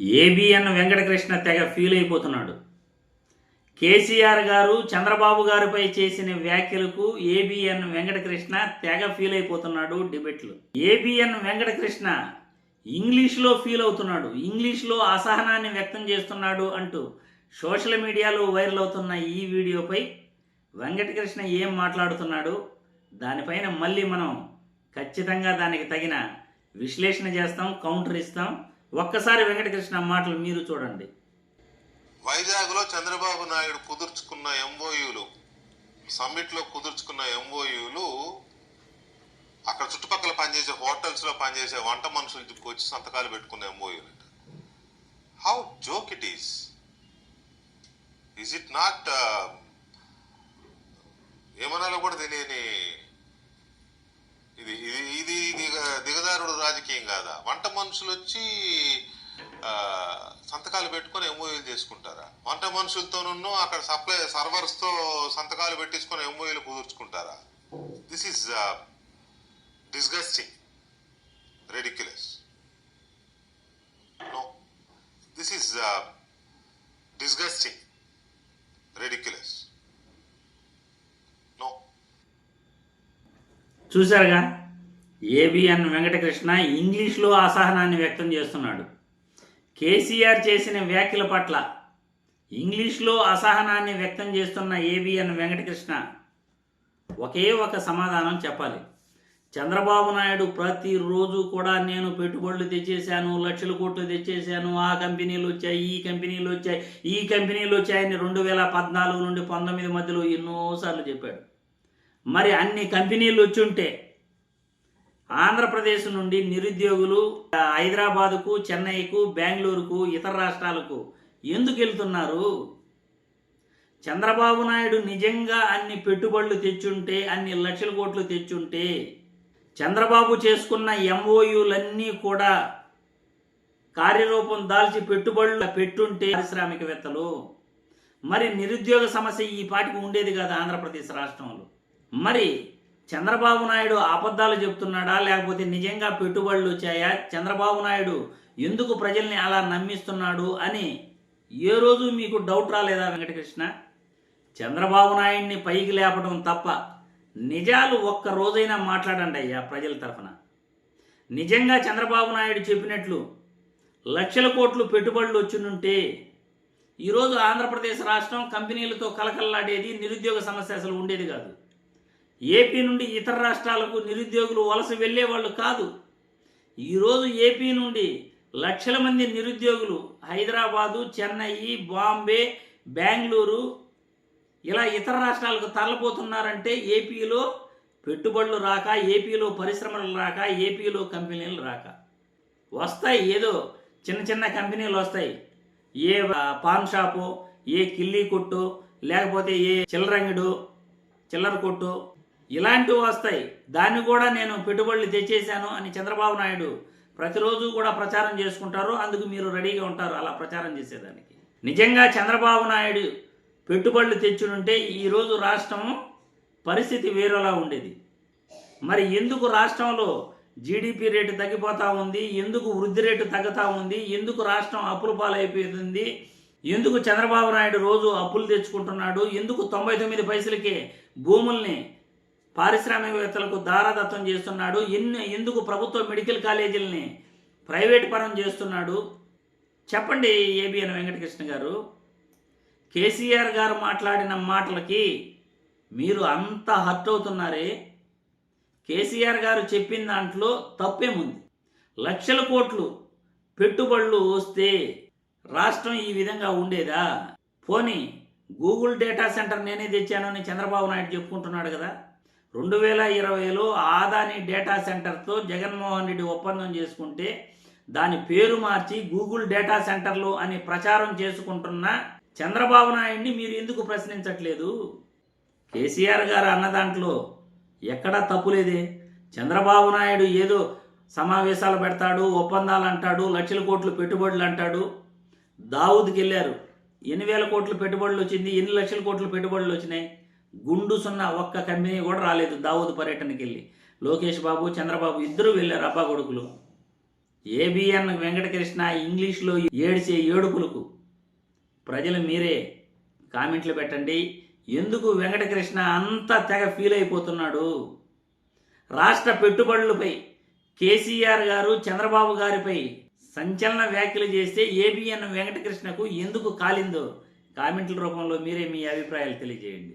ABN Venkatakrishna తెగ feel అయిపోతున్నాడు. కేసీఆర్ గారు చంద్రబాబు గారిపై చేసిన వ్యాఖ్యలకు ఏబిఎన్ వెంకటకృష్ణ తెగ ఫీల్ అయిపోతున్నాడు డిబేట్లు ఏబిఎన్ వెంకటకృష్ణ ఇంగ్లీష్లో ఫీల్ అవుతున్నాడు. ఇంగ్లీష్లో అసహనాన్ని వ్యక్తం చేస్తున్నాడు అంటూ సోషల్ మీడియాలో వైరల్ అవుతున్న ఈ వీడియోపై వెంకటకృష్ణ ఏం మాట్లాడుతున్నాడు? దానిపైన మళ్ళీ మనం ఖచ్చితంగా దానికి తగిన విశ్లేషణ చేస్తాం కౌంటర్ ఇస్తాం. ఒక్కసారి వెంకటకృష్ణ మాటలు మీరు చూడండి. వైజాగ్లో చంద్రబాబు నాయుడు కుదుర్చుకున్న ఎంఓయూలు సమ్మిట్లో కుదుర్చుకున్న ఎంఓయూలు అక్కడ చుట్టుపక్కల పనిచేసే హోటల్స్లో పనిచేసే వంట మనుషులు వచ్చి సంతకాలు పెట్టుకున్న ఎంఓయూలు how joke it is it not ఏమనాలో కూడా తెలియని ఇది ఇది ఇది దిగ దిగదారుడు రాజకీయం కాదా? వంట మనుషులు వచ్చి సంతకాలు పెట్టుకొని ఎంఓయూలు చేసుకుంటారా? వంట మనుషులతోనూ అక్కడ సప్లై సర్వర్స్తో సంతకాలు పెట్టించుకొని ఎంఓయూలు కుదుర్చుకుంటారా? This is disgusting ridiculous no this is disgusting ridiculous no చూశారుగా? ఏబిఎన్ వెంకటకృష్ణ ఇంగ్లీష్లో అసహనాన్ని వ్యక్తం చేస్తున్నాడు. కేసీఆర్ చేసిన వ్యాఖ్యల పట్ల ఇంగ్లీష్లో అసహనాన్ని వ్యక్తం చేస్తున్న ఏబిఎన్ వెంకటకృష్ణ ఒకే ఒక సమాధానం చెప్పాలి. చంద్రబాబు నాయుడు ప్రతిరోజు కూడా నేను పెట్టుబడులు తెచ్చేశాను లక్షల కోట్లు తెచ్చేశాను ఆ కంపెనీలు వచ్చాయి ఈ కంపెనీలు వచ్చాయి ఈ కంపెనీలు వచ్చాయని రెండు వేల పద్నాలుగు నుండి పంతొమ్మిది మధ్యలో ఎన్నోసార్లు చెప్పాడు. మరి అన్ని కంపెనీలు వచ్చుంటే ఆంధ్రప్రదేశ్ నుండి నిరుద్యోగులు హైదరాబాదుకు చెన్నైకు బెంగళూరుకు ఇతర రాష్ట్రాలకు ఎందుకు వెళ్తున్నారు? చంద్రబాబు నాయుడు నిజంగా అన్ని పెట్టుబడులు తెచ్చుంటే అన్ని లక్షల కోట్లు తెచ్చుంటే చంద్రబాబు చేసుకున్న ఎంఓయులన్నీ కూడా కార్యరూపం దాల్చి పెట్టుబడులు పెట్టుంటే పారిశ్రామికవేత్తలు. మరి నిరుద్యోగ సమస్య ఈ పాటికి ఉండేది కాదు ఆంధ్రప్రదేశ్ రాష్ట్రంలో. మరి చంద్రబాబు నాయుడు అబద్ధాలు చెప్తున్నాడా? లేకపోతే నిజంగా పెట్టుబడులు వచ్చాయా? చంద్రబాబు నాయుడు ఎందుకు ప్రజల్ని అలా నమ్మిస్తున్నాడు? అని ఏ రోజు మీకు డౌట్ రాలేదా వెంకటకృష్ణ? చంద్రబాబు నాయుడిని పైకి లేపడం తప్ప నిజాలు ఒక్క రోజైనా మాట్లాడండి అయ్యా ప్రజల తరఫున. నిజంగా చంద్రబాబు నాయుడు చెప్పినట్లు లక్షల కోట్లు పెట్టుబడులు వచ్చినుంటే ఈరోజు ఆంధ్రప్రదేశ్ రాష్ట్రం కంపెనీలతో కలకల్లాడేది నిరుద్యోగ సమస్య అసలు ఉండేది కాదు. ఏపీ నుండి ఇతర రాష్ట్రాలకు నిరుద్యోగులు వలస వెళ్ళేవాళ్ళు కాదు. ఈరోజు ఏపీ నుండి లక్షల మంది నిరుద్యోగులు హైదరాబాదు చెన్నై బాంబే బెంగళూరు ఇలా ఇతర రాష్ట్రాలకు తరలిపోతున్నారంటే ఏపీలో పెట్టుబడులు రాక ఏపీలో పరిశ్రమలు రాక ఏపీలో కంపెనీలు రాక. వస్తాయి ఏదో చిన్న చిన్న కంపెనీలు వస్తాయి. ఏ పాన్ షాపు ఏ కిల్లీ కొట్టు లేకపోతే ఏ చిల్లరంగిడు చిల్లర కొట్టు ఇలాంటివి వస్తాయి. దాన్ని కూడా నేను పెట్టుబడులు తెచ్చేశాను అని చంద్రబాబు నాయుడు ప్రతిరోజు కూడా ప్రచారం చేసుకుంటారు. అందుకు మీరు రెడీగా ఉంటారు అలా ప్రచారం చేసేదానికి. నిజంగా చంద్రబాబు నాయుడు పెట్టుబడులు తెచ్చునుంటే ఈరోజు రాష్ట్రం పరిస్థితి వేరేలా ఉండేది. మరి ఎందుకు రాష్ట్రంలో జీడిపి రేటు తగ్గిపోతూ ఉంది? ఎందుకు వృద్ధి రేటు తగ్గుతూ ఉంది? ఎందుకు రాష్ట్రం అప్పుల పాలైపోతుంది ఎందుకు చంద్రబాబు నాయుడు రోజు అప్పులు తెచ్చుకుంటున్నాడు? ఎందుకు తొంభై తొమ్మిది పైసలకి భూముల్ని పారిశ్రామికవేత్తలకు దారాదత్తం చేస్తున్నాడు. ఎన్ని ఎందుకు ప్రభుత్వ మెడికల్ కాలేజీలని ప్రైవేట్ పరం చేస్తున్నాడు? చెప్పండి ఏబిఎన్ వెంకటకృష్ణ గారు. కేసీఆర్ గారు మాట్లాడిన మాటలకి మీరు అంత హర్ట్ అవుతున్నారే? కేసీఆర్ గారు చెప్పిన దాంట్లో తప్పేముంది? లక్షల కోట్లు పెట్టుబడులు వస్తే రాష్ట్రం ఈ విధంగా ఉండేదా? పోనీ గూగుల్ డేటా సెంటర్ నేనే తెచ్చానని చంద్రబాబు నాయుడు చెప్పుకుంటున్నాడు కదా. రెండు వేల ఇరవైలో ఆదాని డేటా సెంటర్తో జగన్మోహన్ రెడ్డి ఒప్పందం చేసుకుంటే దాని పేరు మార్చి గూగుల్ డేటా సెంటర్లు అని ప్రచారం చేసుకుంటున్న చంద్రబాబు నాయుడిని మీరు ఎందుకు ప్రశ్నించట్లేదు? కేసీఆర్ గారు అన్న దాంట్లో ఎక్కడా తప్పులేదే చంద్రబాబు నాయుడు ఏదో సమావేశాలు పెడతాడు ఒప్పందాలు అంటాడు లక్షల కోట్లు పెట్టుబడులు అంటాడు. దావుద్కి వెళ్ళారు. ఎన్ని వేల కోట్లు పెట్టుబడులు వచ్చింది? ఎన్ని లక్షల కోట్లు పెట్టుబడులు వచ్చినాయి? గుండు సున్నా ఒక్క కంపెనీ కూడా రాలేదు దావూద్ పర్యటనకి వెళ్ళి లోకేష్ బాబు చంద్రబాబు ఇద్దరు వెళ్ళారు అబ్బా కొడుకులు. ఏబిఎన్ వెంకటకృష్ణ ఇంగ్లీష్లో ఏడ్చే ఏడుపులకు. ప్రజలు మీరే కామెంట్లు పెట్టండి. ఎందుకు వెంకటకృష్ణ అంత తెగ ఫీల్ అయిపోతున్నాడు? రాష్ట్ర పెట్టుబడులపై కేసీఆర్ గారు చంద్రబాబు గారిపై సంచలన వ్యాఖ్యలు చేస్తే ఏబిఎన్ వెంకటకృష్ణకు ఎందుకు కాలిందో కామెంట్ల రూపంలో మీరే మీ అభిప్రాయాలు తెలియజేయండి.